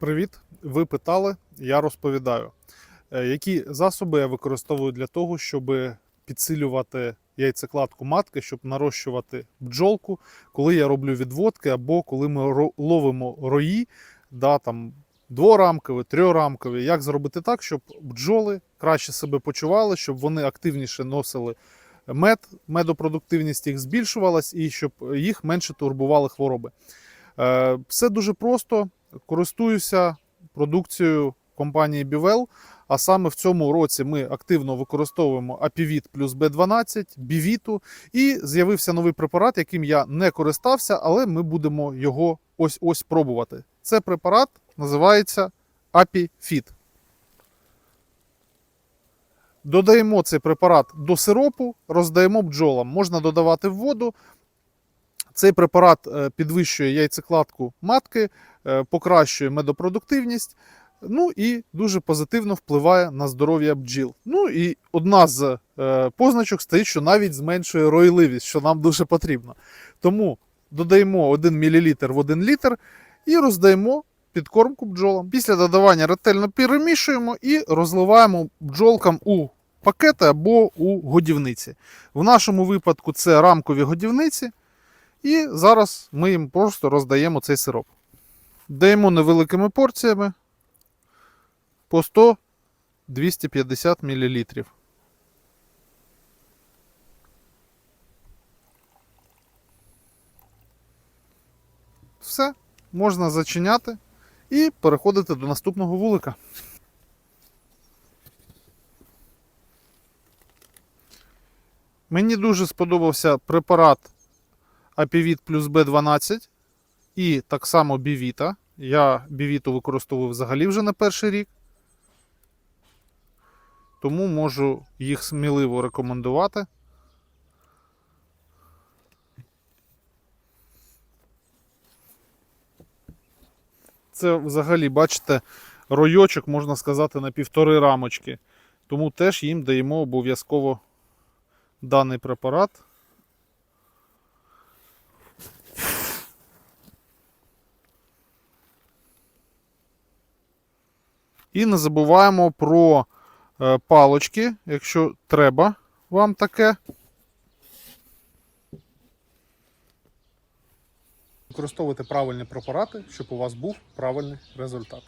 Привіт! Ви питали, я розповідаю. Е, Які засоби я використовую для того, щоб підсилювати яйцекладку матки, щоб нарощувати бджолку, коли я роблю відводки або коли ми ловимо рої, да, там, дворамкові, трьорамкові. Як зробити так, щоб бджоли краще себе почували, щоб вони активніше носили мед, медопродуктивність їх збільшувалась і щоб їх менше турбували хвороби. Е, Все дуже просто. Користуюся продукцією компанії Бівел. А саме в цьому році ми активно використовуємо Апівіт плюс Б12, Бівіту. І з'явився новий препарат, яким я не користався, але ми будемо його ось ось пробувати. Це препарат називається Апіфіт. Додаємо цей препарат до сиропу, роздаємо бджолам. Можна додавати в воду. Цей препарат е, підвищує яйцекладку матки, е, покращує медопродуктивність, ну і дуже позитивно впливає на здоров'я бджіл. Ну і одна з е, позначок стоїть, що навіть зменшує ройливість, що нам дуже потрібно. Тому додаємо 1 мл в 1 літр і роздаємо підкормку бджолам. Після додавання ретельно перемішуємо і розливаємо бджолкам у пакети або у годівниці. В нашому випадку це рамкові годівниці. І зараз ми їм просто роздаємо цей сироп. Даємо невеликими порціями по 100-250 мл. Все, можна зачиняти і переходити до наступного вулика. Мені дуже сподобався препарат Апівіт плюс Б12 і так само Бівіта. Я Бівіту використовую взагалі вже не перший рік. Тому можу їх сміливо рекомендувати. Це взагалі, бачите, ройочок, можна сказати, на півтори рамочки. Тому теж їм даємо обов'язково даний препарат. І не забуваємо про е, палочки, якщо треба вам таке. Використовуйте правильні препарати, щоб у вас був правильний результат.